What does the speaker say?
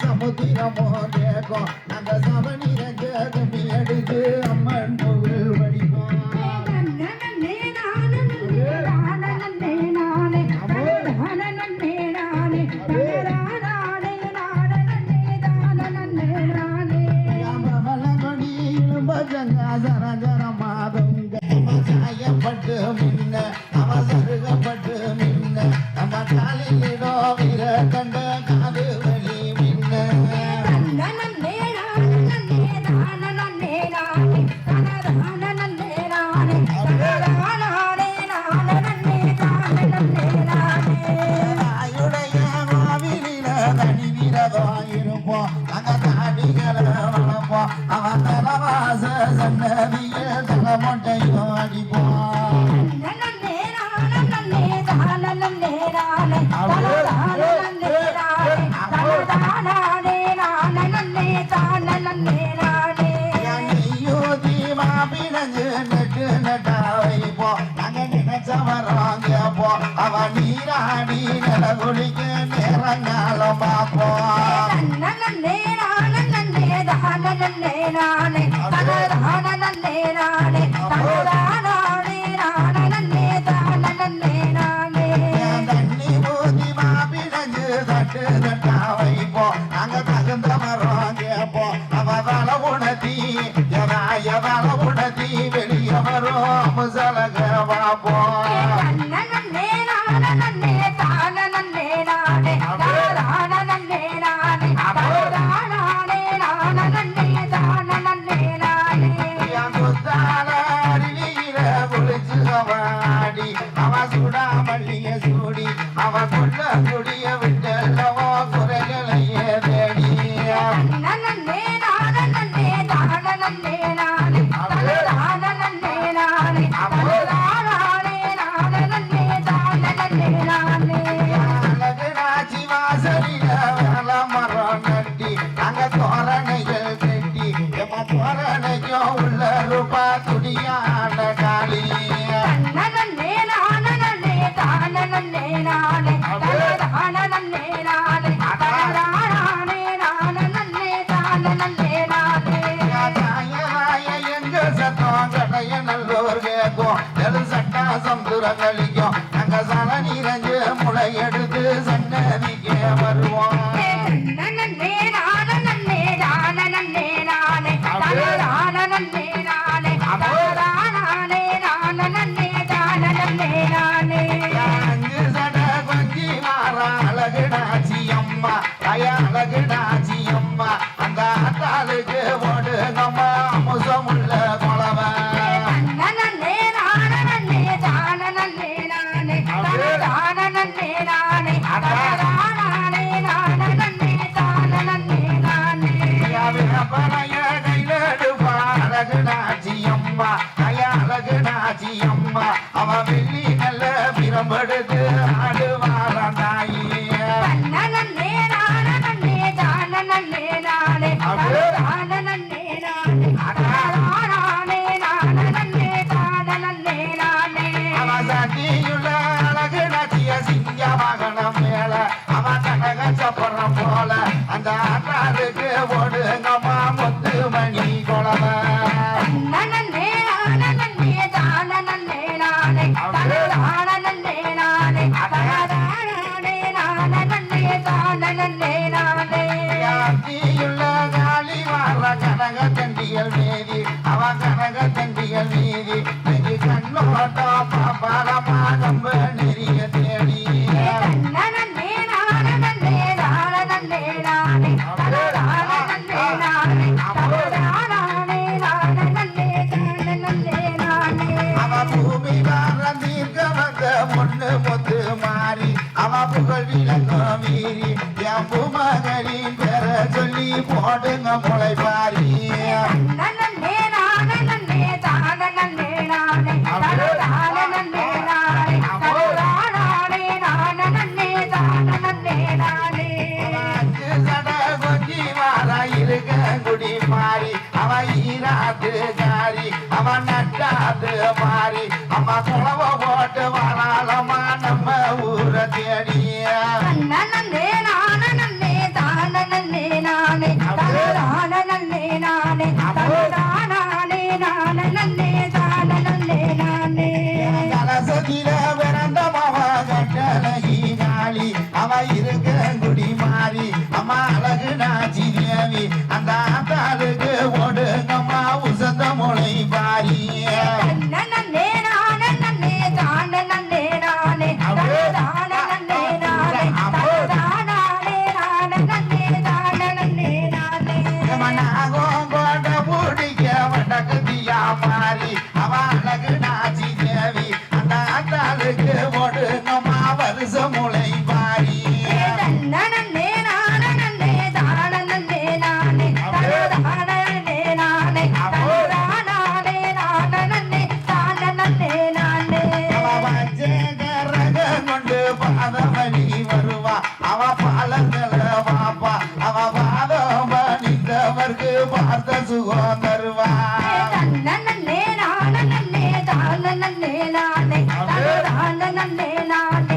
சமுத்திரமோ கேக்கும் நாங்க சமநீர ஜெகமி எடுத்து அம்மன் கோவில் வடிப்போம் பட்டு மின்ன அவ சருகப்பட்டு மின்ன நம்ம காலிலிடோ cavalo சந்துரங்களிக்கும் அங்க சன நிறைஞ்சு முளை எடுத்து சன்னதிக்க வருவோம் அஞ்சு சட அம்மா கய அழகுடாச்சி அம்மா வெள்ளி நல்ல பிரம்பெடுத்து ஆடுவாராம் தாயி அவ சட்டியுள்ள அழகு அவ கனக தண்டியல் மீதி நெறி கண்ணோட்டம் பாப்பாளமா நெறிய தேடி பொண்ணு முத்து மாறி அவ புகழ் விளக்கம் மீறி என் பூமகளின் பெற சொல்லி போடுங்க முளைப்பாரி. நீராட்டு காரி அவன் நட்டாது மாறி அம்மா குளவ போட்டு வராளம்மா நம்ம ஊரை தேடிய. நன்னே நானே நன்னே தானே நன்னே நானே. தானே நன்னே நானே. தானே நானே நன்னே தானே நன்னே நானே. கலசத்தில பிறந்த மாவ கட்டழகி காளி அவ இருக்க நன்னே நானே நன்னே நன்னே நானே.